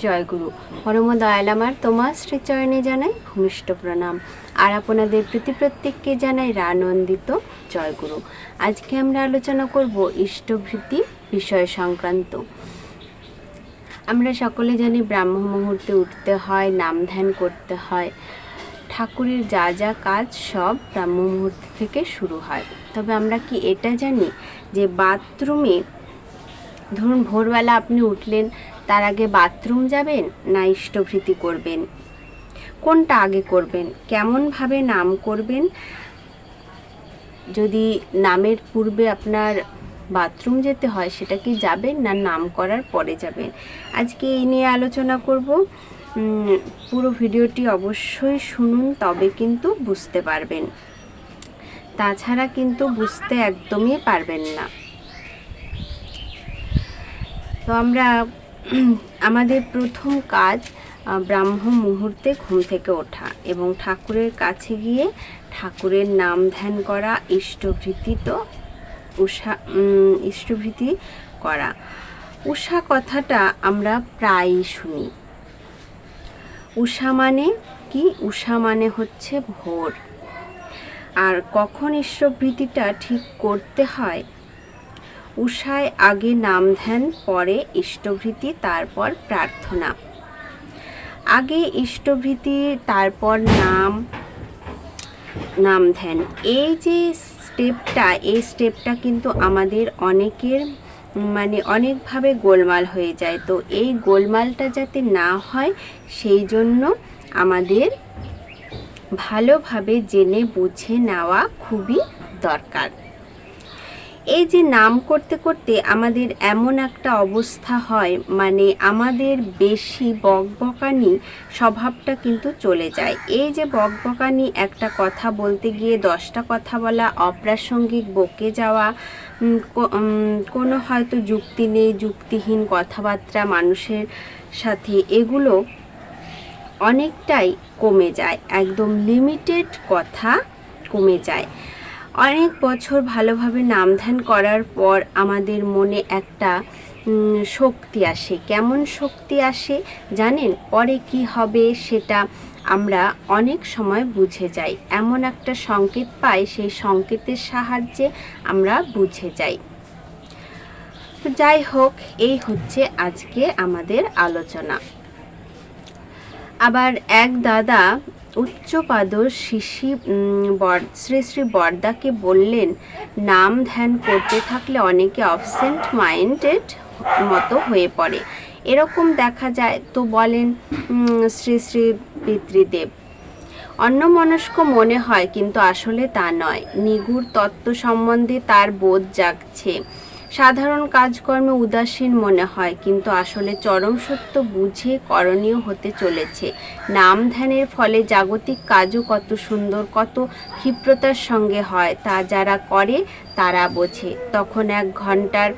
জয় গুরু পরম দয়াল আমার তোমার শ্রীচরণে জানাই ভূমিষ্ঠ প্রণাম। আর আপনাদের প্রতি প্রত্যেককে জানাই রানন্দিত জয় গুরু আজকে আমরা আলোচনা করব ইষ্টভৃতি বিষয় সংক্রান্ত। আমরা সকলে জানি ব্রাহ্ম মুহূর্তে উঠতে হয়, নাম ধ্যান করতে হয়। ঠাকুরের যা যা কাজ সব ব্রাহ্ম মুহূর্ত থেকে শুরু হয়। তবে আমরা কি এটা জানি যে বাথরুমে, ধরুন ভোরবেলা আপনি উঠলেন তার আগে বাথরুম যাবেন না ইষ্টভৃতি করবেন? কোনটা আগে করবেন? কেমনভাবে নাম করবেন? যদি নামের পূর্বে আপনার বাথরুম যেতে হয়, সেটা কি যাবেন না নাম করার পরে যাবেন? আজকে এই নিয়ে আলোচনা করব। পুরো ভিডিওটি অবশ্যই শুনুন, তবে কিন্তু বুঝতে পারবেন। তাছাড়া কিন্তু বুঝতে একদমই পারবেন না। তো আমরা আমাদের প্রথম কাজ ব্রাহ্ম মুহূর্তে ঘুম থেকে ওঠা এবং ঠাকুরের কাছে গিয়ে ঠাকুরের নাম ধ্যান করা, ইষ্টভৃতি তো উষা ইষ্টভৃতি করা। উষা কথাটা আমরা প্রায়ই শুনি। উষা মানে কি? উষা মানে হচ্ছে ভোর। আর কখন ইষ্টভৃতিটা ঠিক করতে হয়? উষায় আগে নাম ধ্যান, পরে ইষ্টভৃতি, তারপর প্রার্থনা। আগে ইষ্টভৃতি, তারপর নাম নাম ধ্যান। এই যে স্টেপটা, এই স্টেপটা কিন্তু আমাদের অনেকের মানে অনেকভাবে গোলমাল হয়ে যায়। তো এই গোলমালটা যাতে না হয়, সেই জন্য আমাদের ভালোভাবে জেনে বুঝে নেওয়া খুবই দরকার। এই যে নাম করতে করতে আমাদের এমন একটা অবস্থা হয় মানে আমাদের বেশি বকবকানি স্বভাবটা কিন্তু চলে যায়। এই যে বকবকানি, একটা কথা বলতে গিয়ে দশটা কথা বলা, অপ্রাসঙ্গিক বকে যাওয়া কোনো হয়তো যুক্তি নেই, যুক্তিহীন কথাবার্তা মানুষের সাথে, এগুলো অনেকটাই কমে যায়। একদম লিমিটেড কথা কমে যায়। অনেক বছর ভালোভাবে নাম ধ্যান করার পর আমাদের মনে একটা শক্তি আসে। কেমন শক্তি আসে জানেন? পরে কি হবে সেটা আমরা অনেক সময় বুঝে যাই। এমন একটা সংকেত পাই, সেই সংকেতের সাহায্যে আমরা বুঝে যাই। তো যাই হোক, এই হচ্ছে আজকে আমাদের আলোচনা। আবার এক দাদা উচ্চপাদ শিশি বর- শ্রী শ্রী বরদাকে বললেন, নাম ধ্যান করতে থাকলে অনেকে অবসেন্ট মাইন্ডেড মতো হয়ে পড়ে। এরকম দেখা যায় তো বলেন শ্রী শ্রী পিতৃদেব। অন্যমনস্ক মনে হয়, কিন্তু আসলে তা নয়। নিগুড় তত্ত্ব সম্বন্ধে তার বোধ জাগছে। সাধারণ কাজকর্মে উদাসীন মনে হয়, কিন্তু আসলে চরম সত্য বুঝে করণীয় হতে চলেছে। নাম ধ্যানের ফলে জাগতিক কাজও কত সুন্দর, কত ক্ষিপ্রতার সঙ্গে হয়, তা যারা করে, তারা বোঝে। তখন এক ঘণ্টার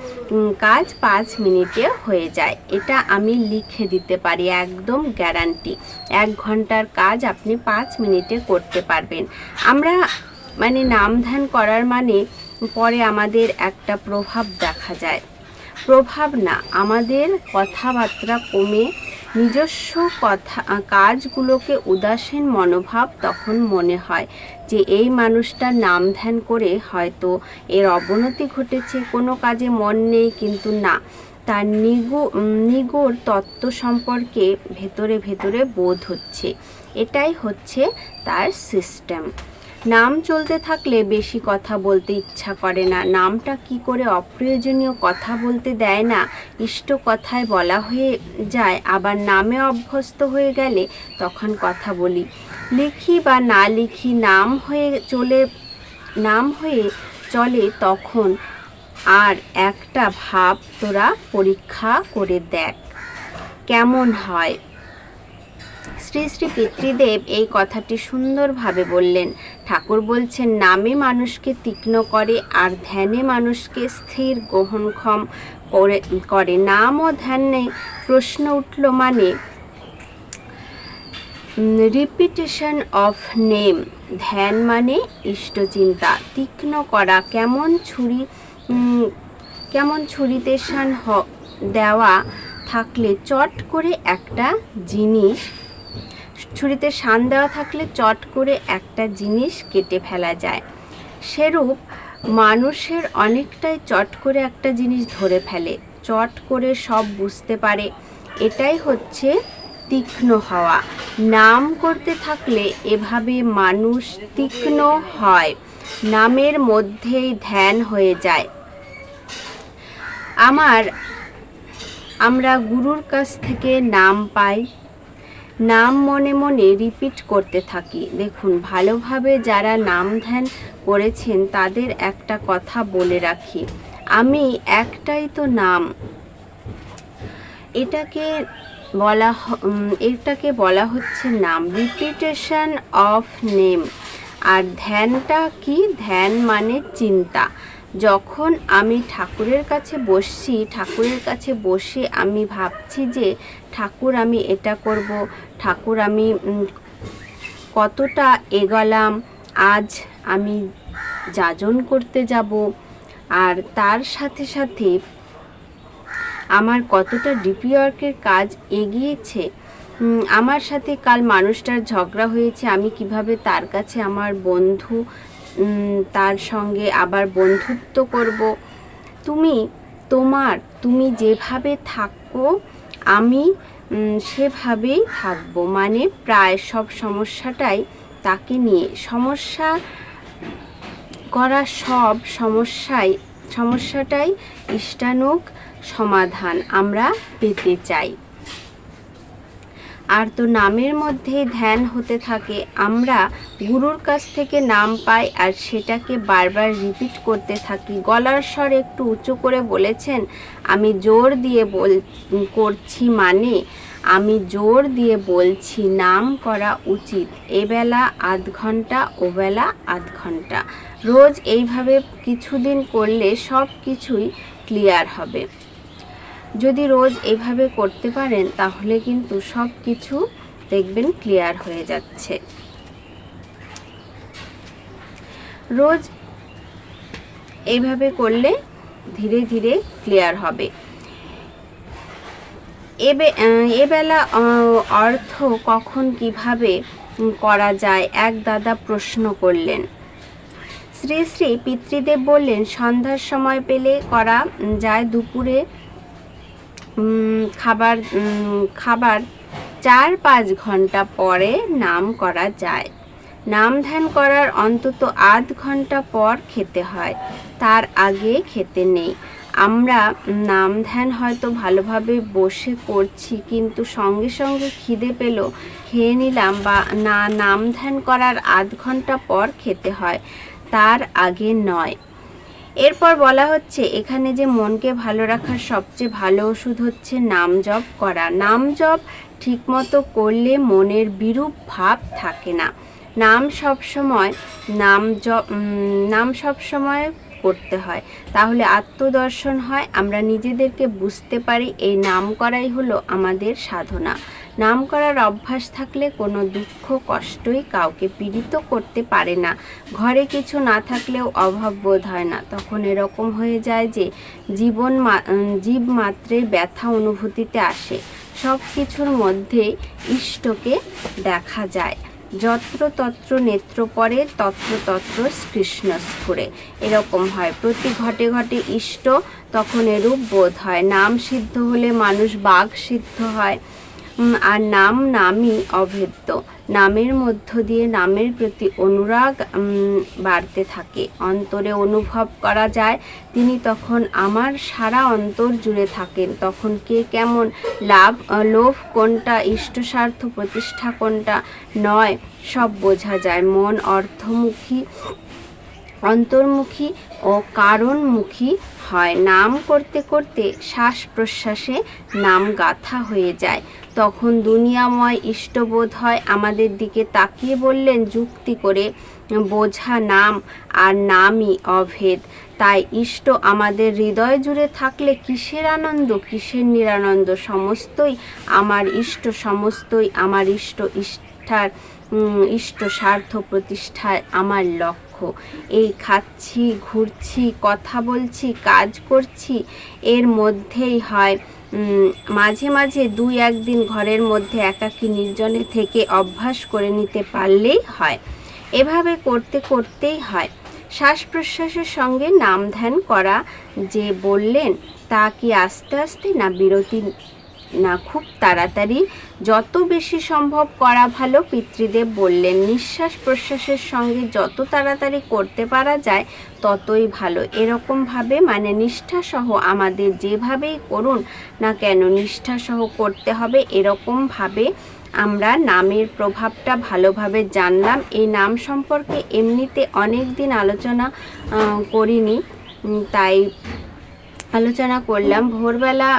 কাজ পাঁচ মিনিটে হয়ে যায়। এটা আমি লিখে দিতে পারি, একদম গ্যারান্টি। এক ঘণ্টার কাজ আপনি পাঁচ মিনিটে করতে পারবেন। আমরা মানে নাম ধ্যান করার মানে পরে আমাদের একটা প্রভাব দেখা যায়। প্রভাব না, আমাদের কথাবার্তা কমে, নিজস্ব কথা, কাজগুলোকে উদাসীন মনোভাব তখন মনে হয় যে এই মানুষটা নাম ধ্যান করে হয়তো এর অবনতি ঘটেছে, কোনো কাজে মন নেই, কিন্তু না, তার নিগু নিগড় তত্ত্ব সম্পর্কে ভেতরে ভেতরে বোধ হচ্ছে। এটাই হচ্ছে তার সিস্টেম নাম চলতে থাকলে বেশি কথা বলতে ইচ্ছা করে না। নামটা কি করে অপ্রয়োজনীয় কথা বলতে দেয় না? ইষ্ট কথায় বলা হয়ে যায়, আবার নামে অভ্যস্ত হয়ে গেলে তখন কথা বলি। লিখি বা না লিখি নাম হয়ে চলে, নাম হয়ে চলে তখন আর একটা ভাব তোরা পরীক্ষা করে দেখ। কেমন হয়? শ্রী শ্রী পিতৃদেব এই কথাটি সুন্দরভাবে বললেন। ঠাকুর বলছেন, নামে মানুষকে তীক্ষ্ণ করে আর ধ্যানে মানুষকে স্থির গ্রহণক্ষম করে করে। নাম ও ধ্যানে প্রশ্ন উঠল মানে রিপিটেশন অফ নেম ধ্যান মানে ইষ্টচিন্তা। তীক্ষ্ণ করা, কেমন ছুরি কেমন ছুরিতে শান দেওয়া থাকলে চট করে একটা জিনিস ছুরিতে শান দেওয়া থাকলে চট করে একটা জিনিস কেটে ফেলা যায়। সেরূপ মানুষের অনেকটাই চট করে একটা জিনিস ধরে ফেলে, চট করে সব বুঝতে পারে। এটাই হচ্ছে তীক্ষ্ণ হওয়া। নাম করতে থাকলে এভাবে মানুষ তীক্ষ্ণ হয়, নামের মধ্যেই ধ্যান হয়ে যায়। আমার, আমরা গুরুর কাছ থেকে নাম পাই নাম মনে মনে রিপিট করতে থাকি। দেখুন, ভালোভাবে যারা নাম ধ্যান করেছেন, তাদের একটা কথা বলে রাখি। আমি একটাই তো নাম। এটাকে বলা এটাকে বলা হচ্ছে নাম। রিপিটেশন অফ নেম আর ধ্যানটা কি? ধ্যান মানে চিন্তা। যখন আমি ঠাকুরের কাছে বসছি, ঠাকুরের কাছে বসে আমি ভাবছি যে, ঠাকুর আমি এটা করব, ঠাকুর আমি কতটা এগোলাম, আজ আমি যাজন করতে যাব। আর তার সাথে সাথে আমার কতটা ডিপিওয়ার্কের কাজ এগিয়েছে আমার সাথে কাল মানুষটার ঝগড়া হয়েছে, আমি কীভাবে তার কাছে আমার বন্ধু তার সঙ্গে আবার বন্ধুত্ব করব। তুমি, তোমার, তুমি যেভাবে থাকো, আমি সেভাবেই থাকব। মানে প্রায় সব সমস্যাটাই তাকে নিয়ে। সমস্যা করা সব সমস্যাই, সমস্যাটাই ইষ্টানুক সমাধান আমরা পেতে চাই। আর তো নামের মধ্যেই ধ্যান হতে থাকে, আমরা গুরুর কাছ থেকে নাম পাই আর সেটাকে বারবার রিপিট করতে থাকি। গলার স্বর একটু উঁচু করে বলেছেন, আমি জোর দিয়ে বল, করছি মানে আমি জোর দিয়ে বলছি, নাম করা উচিত। এবেলা আধ ঘণ্টা ওবেলা আধ ঘণ্টা। রোজ এইভাবে কিছুদিন করলে সব কিছুই ক্লিয়ার হবে। যদি রোজ এভাবে করতে পারেন, তাহলে কিন্তু সব কিছু দেখবেন ক্লিয়ার হয়ে যাচ্ছে। রোজ এইভাবে করলে ধীরে ধীরে ক্লিয়ার হবে। এবেলা অর্থ কখন কীভাবে করা যায়, এক দাদা প্রশ্ন করলেন। শ্রী শ্রী পিতৃদেব বললেন, সন্ধ্যার সময় পেলে করা যায়, দুপুরে খাবার খাবার চার পাঁচ ঘণ্টা পরে নাম করা যায়। নাম ধ্যান করার অন্তত আধ ঘণ্টা পর খেতে হয়। তার আগে খেতে নেই। আমরা নাম ধ্যান হয়তো ভালোভাবে বসে করছি, কিন্তু সঙ্গে সঙ্গে খিদে পেল, খেয়ে নিলাম বা না, নাম ধ্যান করার আধ ঘণ্টা পর খেতে হয়। তার আগে নয়। এরপর বলা হচ্ছে, এখানে যে মনকে ভালো রাখার সবচেয়ে ভালো ওষুধ হচ্ছে নাম জপ করা। নাম জপ ঠিকমতো করলে মনের বিরূপ ভাব থাকে না। নাম সব সময়, নাম জপ নাম সব সময় করতে হয়। তাহলে আত্মদর্শন হয়, আমরা নিজেদেরকে বুঝতে পারি, এই নাম করাই হলো আমাদের সাধনা। নাম করার অভ্যাস থাকলে কোনো দুঃখ, কষ্টই কাউকে পীড়িত করতে পারে না। ঘরে কিছু না থাকলেও অভাব বোধ হয় না। তখন এরকম হয়ে যায় যে জীবন জীব মাত্রে ব্যথা অনুভূতিতে আসে। সব কিছুর মধ্যে ইষ্টকে দেখা যায়। যত্র তত্র নেত্র পরে তত্র তত্র কৃষ্ণ স্ফুরে এরকম হয়। প্রতি ঘটে ঘটে ইষ্ট তখন এরূপ বোধ হয়। নাম সিদ্ধ হলে মানুষ বাঘ সিদ্ধ হয়। আর নাম নামই অভেদ্য। নামের মধ্য দিয়ে নামের প্রতি অনুরাগ বাড়তে থাকে। অন্তরে অনুভব করা যায়, তিনি তখন আমার সারা অন্তর জুড়ে থাকেন। তখন কে কেমন লাভ লোভ, কোনটা ইষ্টস্বার্থ প্রতিষ্ঠা কোনটা নয়, সব বোঝা যায়। মন অর্থমুখী অন্তর্মুখী ও কারণমুখী হয়। নাম করতে করতে শ্বাস প্রশ্বাসে নাম গাথা হয়ে যায়। তখন দুনিয়াময় ইষ্টবোধ হয় আমাদের দিকে তাকিয়ে বললেন, যুক্তি করে বোঝা নাম আর নামই অভেদ। তাই ইষ্ট আমাদের হৃদয় জুড়ে থাকলে কিসের আনন্দ? কিসের নিরানন্দ? সমস্তই আমার ইষ্ট, সমস্তই আমার ইষ্ট ইষ্ঠার ইষ্ট স্বার্থ প্রতিষ্ঠায় আমার লক্ষ্য। এই খাচ্ছি, ঘুরছি, কথা বলছি, কাজ করছি, এর মধ্যেই হয় মাঝে মাঝে দুই একদিন ঘরের মধ্যে একাকী নির্জনে থেকে অভ্যাস করে নিতে পারলেই হয়। এভাবে করতে করতেই হয়। শ্বাস প্রশ্বাসের সঙ্গে নাম ধ্যান করা যে বললেন, তা কি আস্তে আস্তে না বিরতি না, খুব তাড়াতাড়ি। যত বেশি সম্ভব করা ভালো, পিতৃদেব বললেন, নিঃশ্বাস প্রশ্বাসের সঙ্গে যত তাড়াতাড়ি করতে পারা যায়, ততই ভালো। এরকমভাবে মানে নিষ্ঠাসহ আমাদের যেভাবেই করুন না কেন নিষ্ঠাসহ করতে হবে এরকমভাবে আমরা নামের প্রভাবটা ভালোভাবে জানলাম। এই নাম সম্পর্কে এমনিতে অনেক দিন আলোচনা করিনি তাই আলোচনা করলাম। ভোরবেলা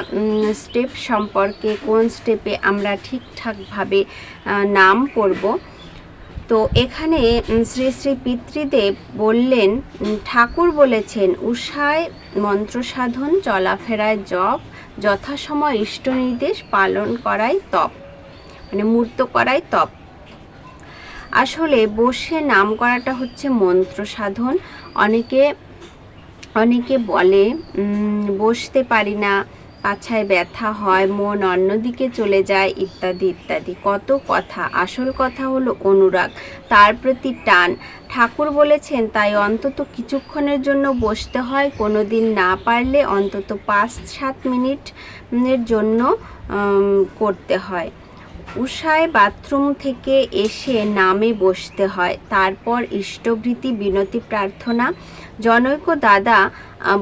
স্টেপ সম্পর্কে কোন স্টেপে আমরা ঠিকঠাকভাবে নাম করব। তো এখানে শ্রী শ্রী পিতৃদেব বললেন ঠাকুর বলেছেন, উষায় মন্ত্র সাধন চলাফেরায় জপ, যথাসময় ইষ্ট নির্দেশ পালন করাই তপ। মানে মূর্ত করাই তপ। আসলে বসে নাম করাটা হচ্ছে মন্ত্র সাধন অনেকে অনেকে বলে বসতে পারি না, পাছায় ব্যথা হয়, মন অন্যদিকে চলে যায়, ইত্যাদি ইত্যাদি। কত কথা। আসল কথা হলো অনুরাগ, তার প্রতি টান। ঠাকুর বলেছেন, তাই অন্তত কিছুক্ষণের জন্য বসতে হয় কোনো দিন না পারলে অন্তত পাঁচ সাত মিনিটের জন্য করতে হয়। উষায় বাথরুম থেকে এসে নামে বসতে হয়। তারপর ইষ্টভৃতি বিনতি প্রার্থনা জনৈক দাদা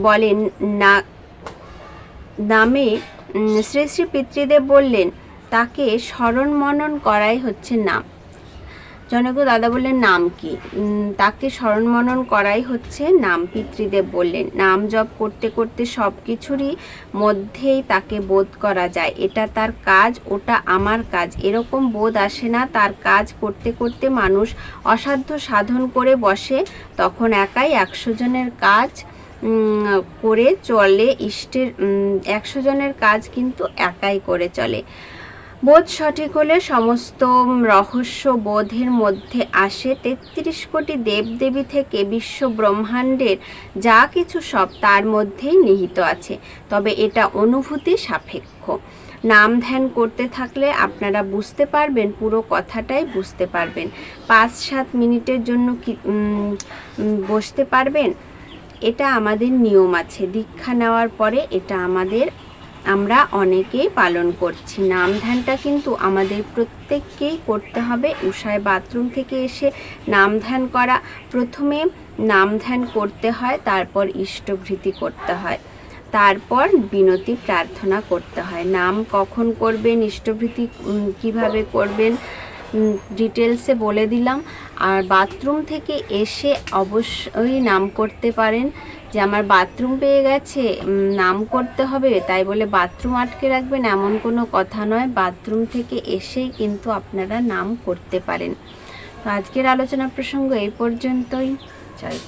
বলেন, না, নামে শ্রী শ্রী পিতৃদেব বললেন, তাকে স্মরণ মনন করাই হচ্ছে নাম। জনক দাদা বললেন, নাম কি? তাকে স্মরণ মনন করাই হচ্ছে নাম পিতৃদেব বললেন। নাম জপ করতে করতে সব কিছুরই মধ্যেই তাকে বোধ করা যায়। এটা তার কাজ, ওটা আমার কাজ। এরকম বোধ আসে না, তার কাজ করতে করতে মানুষ অসাধ্য সাধন করে বসে, তখন একাই একশো জনের কাজ করে চলে, ইষ্টের একশো জনের কাজ কিন্তু একাই করে চলে। বোধ সঠিক হলে সমস্ত রহস্য বোধের মধ্যে আসে তেত্রিশ কোটি দেবদেবী থেকে বিশ্ব ব্রহ্মাণ্ডের যা কিছু সব তার মধ্যেই নিহিত আছে। তবে এটা অনুভূতি সাপেক্ষ। নাম ধ্যান করতে থাকলে আপনারা বুঝতে পারবেন, পুরো কথাটাই বুঝতে পারবেন। পাঁচ সাত মিনিটের জন্য কি বসতে পারবেন? এটা আমাদের নিয়ম আছে। দীক্ষা নেওয়ার পরে এটা আমাদের আমরা অনেকেই পালন করছি। নাম ধ্যানটা কিন্তু আমাদের প্রত্যেককেই করতে হবে। উষায় বাথরুম থেকে এসে নাম ধ্যান করা। প্রথমে নাম ধ্যান করতে হয়, তারপর ইষ্টভৃতি করতে হয়। তারপর বিনতি প্রার্থনা করতে হয়। নাম কখন করবেন, ইষ্টভৃতি কীভাবে করবেন ডিটেলসে বলে দিলাম। আর বাথরুম থেকে এসে অবশ্যই নাম করতে পারেন। যে আমার বাথরুম পেয়ে গেছে নাম করতে হবে, তাই বলে বাথরুম আটকে রাখবেন এমন কোনো কথা নয়। বাথরুম থেকে এসেই কিন্তু আপনারা নাম করতে পারেন। তো আজকের আলোচনা প্রসঙ্গ এই পর্যন্তই। জয়